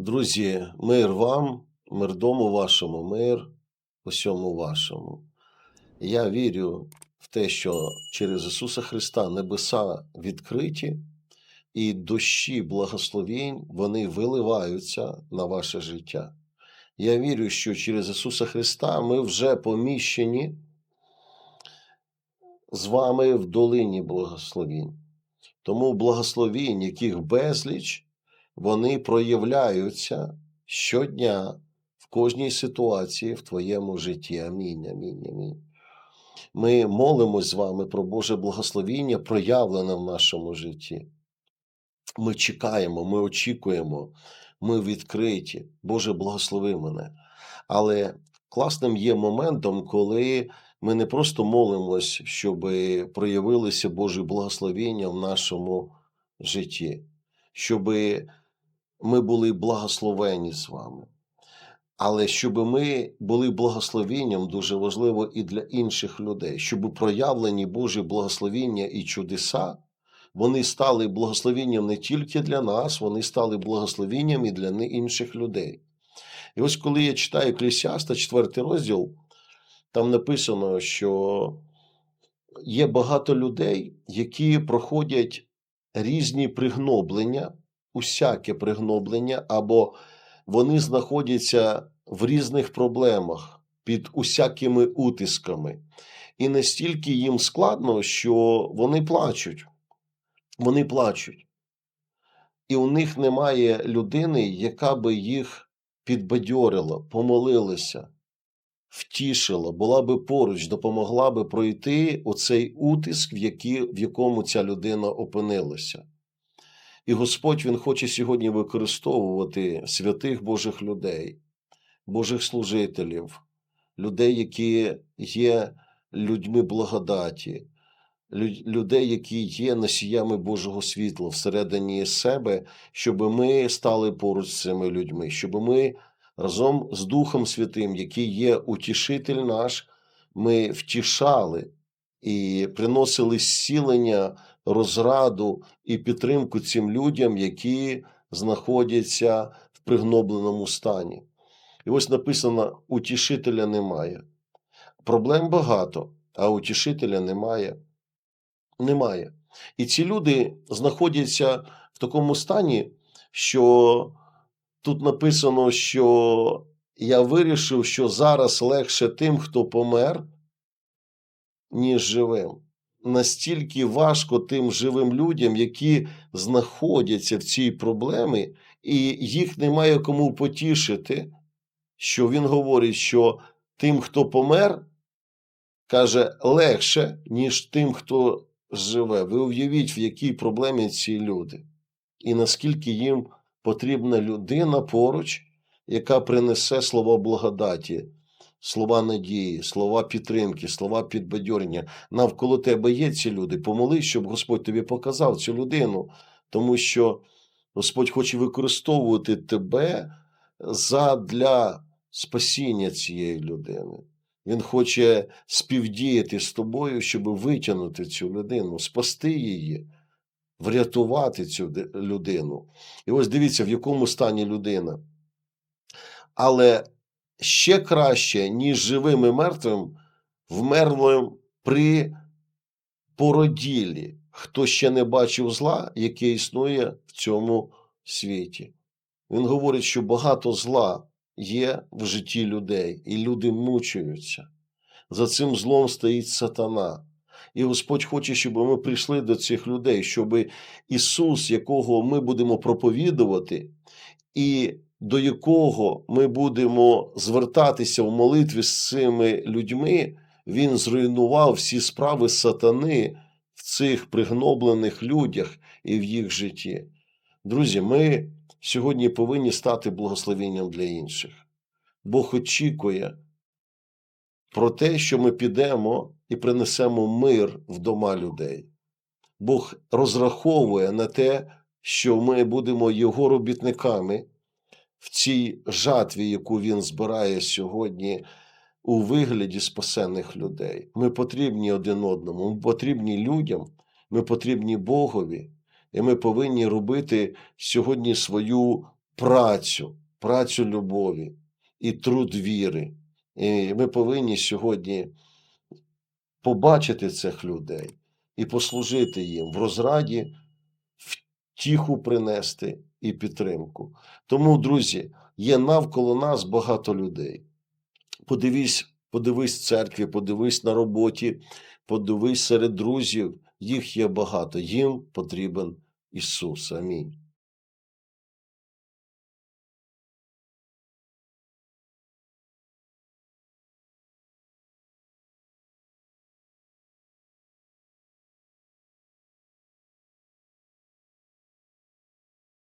Друзі, мир вам, мир дому вашому, мир усьому вашому. Я вірю в те, що через Ісуса Христа небеса відкриті, і дощі благословінь вони виливаються на ваше життя. Я вірю, що через Ісуса Христа ми вже поміщені з вами в долині благословінь. Тому благословінь, яких безліч, вони проявляються щодня в кожній ситуації в твоєму житті. Амінь, амінь, амінь. Ми молимось з вами про Боже благословіння, проявлене в нашому житті. Ми чекаємо, ми очікуємо, ми відкриті. Боже, благослови мене. Але класним є моментом, коли ми не просто молимось, щоб проявилися Божі благословіння в нашому житті, щоб ми були благословені з вами. Але щоб ми були благословенням, дуже важливо і для інших людей, щоб проявлені Божі благословіння і чудеса, вони стали благословенням не тільки для нас, вони стали благословенням і для інших людей. І ось коли я читаю Еклесіаста, 4 розділ, там написано, що є багато людей, які проходять різні пригноблення, усяке пригноблення, або вони знаходяться в різних проблемах під усякими утисками. І настільки їм складно, що вони плачуть. Вони плачуть. І у них немає людини, яка би їх підбадьорила, помолилася, втішила, була би поруч, допомогла би пройти оцей утиск, в, які, в якому ця людина опинилася. І Господь Він хоче сьогодні використовувати святих Божих людей, Божих служителів, людей, які є людьми благодаті, людей, які є носіями Божого світла всередині себе, щоб ми стали поруч з цими людьми, щоб ми разом з Духом Святим, який є утішитель наш, ми втішали і приносили зцілення, розраду і підтримку цим людям, які знаходяться в пригнобленому стані. І ось написано: утішителя немає. Проблем багато, а утішителя немає. Немає. І ці люди знаходяться в такому стані, що тут написано, що я вирішив, що зараз легше тим, хто помер, ніж живим. Настільки важко тим живим людям, які знаходяться в цій проблемі, і їх немає кому потішити, що він говорить, що тим, хто помер, каже, легше, ніж тим, хто живе. Ви уявіть, в якій проблемі ці люди, і наскільки їм потрібна людина поруч, яка принесе слова благодаті, слова надії, слова підтримки, слова підбадьорення. Навколо тебе є ці люди. Помолись, щоб Господь тобі показав цю людину, тому що Господь хоче використовувати тебе задля спасіння цієї людини. Він хоче співдіяти з тобою, щоб витягнути цю людину, спасти її, врятувати цю людину. І ось дивіться, в якому стані людина. Але ще краще, ніж живим і мертвим, вмерлим при породілі, хто ще не бачив зла, яке існує в цьому світі. Він говорить, що багато зла є в житті людей, і люди мучаються. За цим злом стоїть сатана. І Господь хоче, щоб ми прийшли до цих людей, щоб Ісус, якого ми будемо проповідувати, і до якого ми будемо звертатися в молитві з цими людьми, Він зруйнував всі справи сатани в цих пригноблених людях і в їх житті. Друзі, ми сьогодні повинні стати благословенням для інших. Бог очікує про те, що ми підемо і принесемо мир в дома людей. Бог розраховує на те, що ми будемо його робітниками в цій жатві, яку він збирає сьогодні у вигляді спасених людей. Ми потрібні один одному, ми потрібні людям, ми потрібні Богові, і ми повинні робити сьогодні свою працю, працю любові і труд віри. І ми повинні сьогодні побачити цих людей і послужити їм в розраді, втіху принести і підтримку. Тому, друзі, є навколо нас багато людей. Подивись, подивись в церкві, подивись на роботі, подивись серед друзів, їх є багато. Їм потрібен Ісус. Амінь.